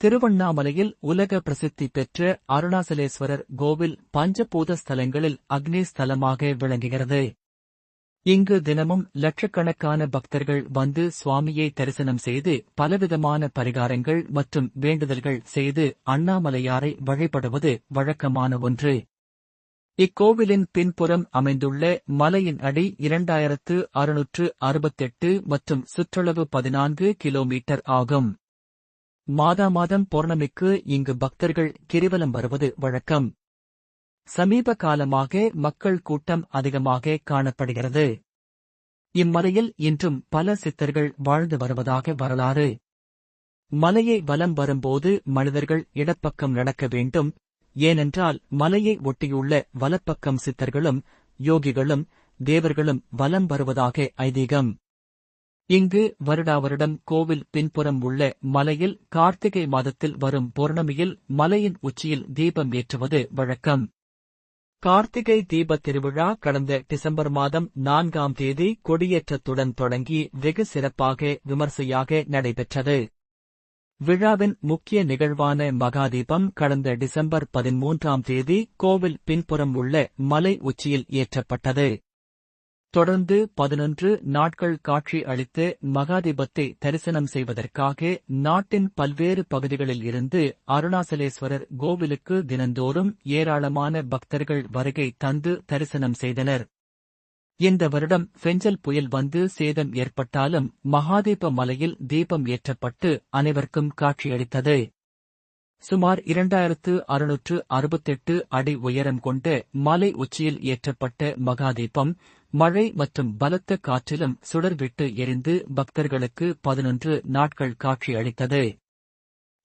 திருவண்ணாமலையில் உலக பிரசித்தி பெற்ற அருணாசலேஸ்வரர் கோவில் பஞ்சபூத ஸ்தலங்களில் அக்னி ஸ்தலமாக விளங்குகிறது. இங்கு தினமும் லட்சக்கணக்கான பக்தர்கள் வந்து சுவாமியை தரிசனம் செய்து பலவிதமான பரிகாரங்கள் மற்றும் வேண்டுதல்கள் செய்து அண்ணாமலையாரை வழிபடுவது வழக்கமான ஒன்று. இக்கோவிலின் பின்புறம் அமைந்துள்ள மலையின் அடி இரண்டாயிரத்து அறுநூற்று அறுபத்தெட்டு மற்றும் சுற்றளவு பதினான்கு கிலோமீட்டர் ஆகும். மாதா மாதம் பௌர்ணமிக்கு இங்கு பக்தர்கள் கிரிவலம் வருவது வழக்கம். சமீப காலமாக மக்கள் கூட்டம் அதிகமாக காணப்படுகிறது. இம்மலையில் இன்றும் பல சித்தர்கள் வாழ்ந்து வருவதாக வரலாறு. மலையை வலம் வரும்போது மனிதர்கள் இடப்பக்கம் நடக்க வேண்டும். ஏனென்றால் மலையை ஒட்டியுள்ள வலப்பக்கம் சித்தர்களும் யோகிகளும் தேவர்களும் வலம் வருவதாக ஐதீகம். இங்கு வருடாவருடம் கோவில் பின்புறம் உள்ள மலையில் கார்த்திகை மாதத்தில் வரும் பௌர்ணமியில் மலையின் உச்சியில் தீபம் ஏற்றுவது வழக்கம். கார்த்திகை தீபத் திருவிழா கடந்த டிசம்பர் மாதம் நான்காம் தேதி கொடியேற்றத்துடன் தொடங்கி வெகு சிறப்பாக விமர்சையாக நடைபெற்றது. விழாவின் முக்கிய நிகழ்வான மகாதீபம் கடந்த டிசம்பர் பதிமூன்றாம் தேதி கோவில் பின்புறம் உள்ள மலை உச்சியில் ஏற்றப்பட்டது. தொடர்ந்து பதினொன்று நாட்கள் காட்சி அளித்து மகாதீபத்தை தரிசனம் செய்வதற்காக நாட்டின் பல்வேறு பகுதிகளில் இருந்து அருணாசலேஸ்வரர் கோவிலுக்கு தினந்தோறும் ஏராளமான பக்தர்கள் வருகை தந்து தரிசனம் செய்தனர். இந்த வருடம் பெஞ்சல் புயல் வந்து சேதம் ஏற்பட்டாலும் மகாதீப மலையில் தீபம் ஏற்றப்பட்டு அனைவருக்கும் காட்சியளித்தது. சுமார் இரண்டாயிரத்து அறுநூற்று அறுபத்தெட்டு அடி உயரம் கொண்ட மலை உச்சியில் ஏற்றப்பட்ட மகாதீபம் மழை மற்றும் பலத்த காற்றிலும் சுடர்விட்டு எரிந்து பக்தர்களுக்கு பதினொன்று நாட்கள் காட்சி அளித்தது.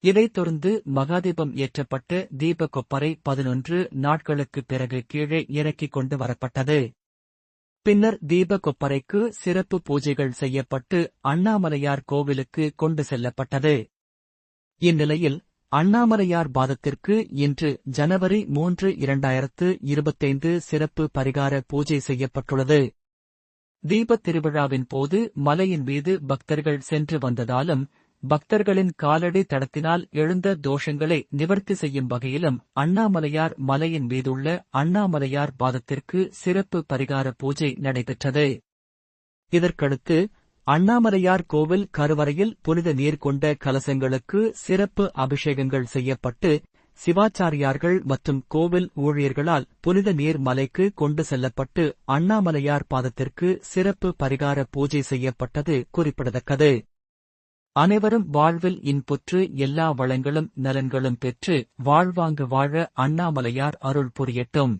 இதைத் தொடர்ந்து மகாதீபம் ஏற்றப்பட்ட தீப கொப்பரை பதினொன்று நாட்களுக்குப் பிறகு கீழே இறக்கிக் கொண்டு வரப்பட்டது. பின்னர் தீப கொப்பரைக்கு சிறப்பு பூஜைகள் செய்யப்பட்டு அண்ணாமலையார் கோவிலுக்கு கொண்டு செல்லப்பட்டது. இந்நிலையில் அண்ணாமலையார் பாதத்திற்கு இன்று ஜனவரி மூன்று இரண்டாயிரத்து இருபத்தைந்து சிறப்பு பரிகார பூஜை செய்யப்பட்டுள்ளது. தீபத் திருவிழாவின் போது மலையின் மீது பக்தர்கள் சென்று வந்ததாலும் பக்தர்களின் காலடி தடத்தினால் எழுந்த தோஷங்களை நிவர்த்தி செய்யும் வகையிலும் அண்ணாமலையார் மலையின் மீதுள்ள அண்ணாமலையார் பாதத்திற்கு சிறப்பு பரிகார பூஜை நடைபெற்றது. இதற்கடுத்து அண்ணாமலையார் கோவில் கருவறையில் புனித நீர் கொண்ட கலசங்களுக்கு சிறப்பு அபிஷேகங்கள் செய்யப்பட்டு சிவாச்சாரியார்கள் மற்றும் கோவில் ஊழியர்களால் புனித நீர் மலைக்கு கொண்டு செல்லப்பட்டு அண்ணாமலையார் பாதத்திற்கு சிறப்பு பரிகார பூஜை செய்யப்பட்டது குறிப்பிடத்தக்கது. அனைவரும் வாழ்வில் இன்புற்று எல்லா வளங்களும் நலன்களும் பெற்று வாழ்வாங்கு வாழ அண்ணாமலையார் அருள் புரியட்டும்.